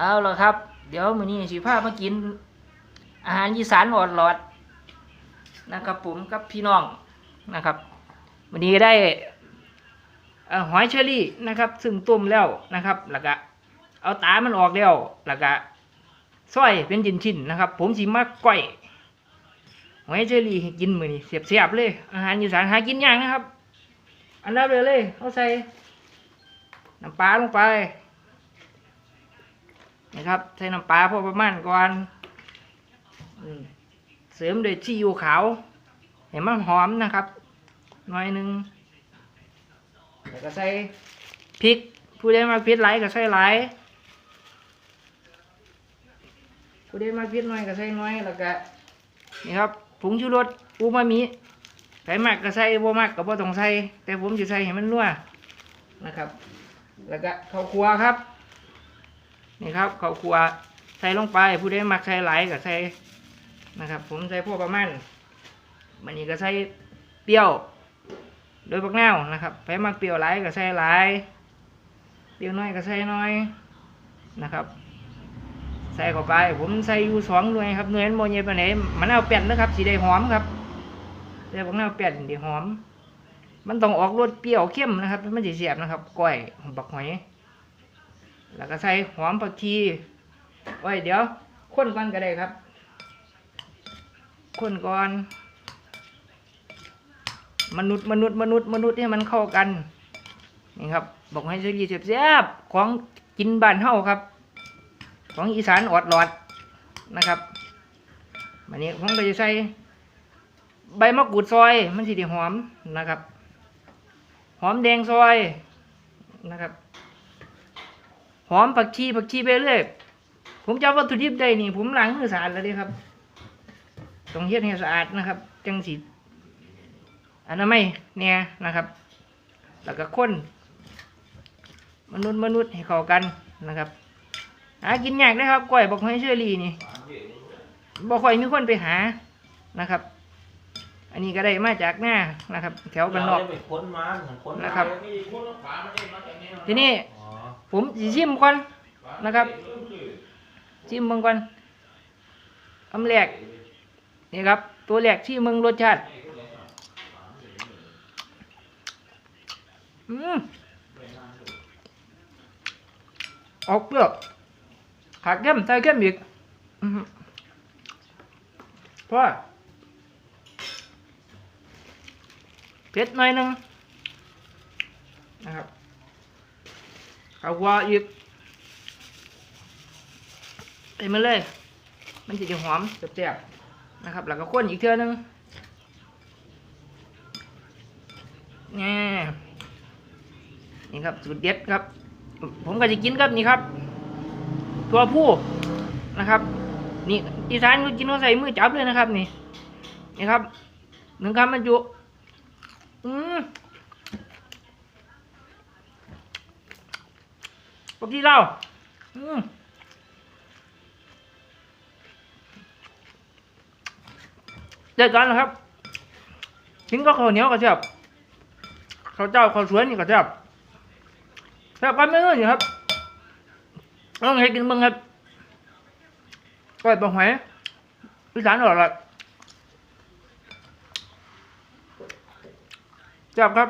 เอาละครับ เดี๋ยวมื้อนี้สิพามากิน อาหารอีสานออดหลอดนะครับผมกับพี่น้องนะครับวันนี้ได้หอยเชอรี่นะครับ ซึ่งต้มแล้วนะครับ แล้วก็เอาตามันออกแล้วแล้วก็ซอยเป็นชิ้นๆนะครับ ผมสิมาก้อยหอยเชอรี่กินมื้อนี้เสียบๆเลย อาหารอีสานหากินยากนะครับ อันดับเลยเลยเอาใส่น้ำปลาลงไป นะครับใส่น้ำปลาพอประมาณก่อนเสริมด้วยซีอิ๊วขาวเห็นมันหอมนะครับหน่อยหนึงแล้วก็ใส่พริกผู้ใดมาพริกหลก็ใส่หลผู้ใดมาพริกน้อยก็ใส่น้อยแล้วก็นี่ครับผงชูรสอูมามิใส่มากก็ใส่บ่มากก็บ่ต้องใส่แต่ผมจะใส่ให้มันนัวนะครับ แล้วก็ข้าวคั่วครับ นี่ครับข้าวคั่วใส่ลงไป ผู้ใดมักใส่หลายก็ใส่นะครับ ผมใส่พวกประมาณมันนี้ก็ใส่เปรี้ยว โดยบักนาวนะครับไปมักเปรี้ยวหลายก็ใส่หลายเปรี้ยวน้อยก็ใส่น้อยนะครับ ใส่เข้าไป ผมใส่อยู่สองหน่วยครับหน่วยมันโมเยปไหนมันเอาแป้นนะครับสีได้หอมครับแต่บักนาวแป้นดีหอม มันต้องออกรสเปรี้ยวเข้มนะครับ มันจะเสียบนะครับก้อยบักหอย แล้วก็ใส่หอมผักชีโอ้ยเดี๋ยวข้นก่อนก็ได้ครับข้นก่อน มนุษย์มนุษย์มนุษย์มนุษย์ให้มันเข้ากันนี่ครับ บอกให้เฉลี่ยแซ่บของกินบ้านเฮาครับ ของอีสานออดหลอดนะครับวันนี้ผมก็จะใส่ใบมะกรูดซอยมันสิได้หอมนะครับ หอมแดงซอยนะครับ หอมผักชีผักชีไปเรื่อยผมจำวัตถุดิบได้นี่ ผมล้างมือสะอาดแล้วเด้ครับต้องเฮ็ดให้สะอาดนะครับ จังสีอันนั้นไม่เนี่ยนะครับ แล้วก็ข้นมนุษย์มนุษย์ให้เข้ากันนะครับหากินยากนะครับกล้วยบอกให้เชอรี่นี่บ่ค่อยมีคนไปหานะครับ อันนี้ก็ได้มาจากหน้านะครับ แถวกันนอกเป็นนนะครับมีค้นฝามันเองมาจากนี้ทีนี้ ผมสิชิมก่อนนะครับ ชิมเมืองก่อนคำแรกนี่ครับ ตัวแรกที่มืองรสชาติอืมออกเปรี้ยวขาดเข้มใส่เข้มอีกเพราะว่าเผ็ดหน่อยหนึงนะครับ ข้าวคั่วอีกเต็มมาเลย มันจะหอมแซ่บๆนะครับ แล้วก็ข้นอีกเท่านึงนี่นี่ครับสูตรเด็ดครับ ผมก็จะกินครับนี่ครับ ตัวผู้นะครับ นี่อีสานก็กินเขาใส่มือจับเลยนะครับ นี่นี่ครับหนึ่งคำมันจุอืม ปกติเราอืมเด็ดกันนะครับทิ้งก็ข้าวเหนียวก็แซ่บข้าวเจ้าข้าวสวยนี่ก็แซ่บแซ่บกันไม่เงื่อนอยู่ครับลองให้กินบ้างครับก้อยปลาหอยอีสานอร่อยแซ่บครับ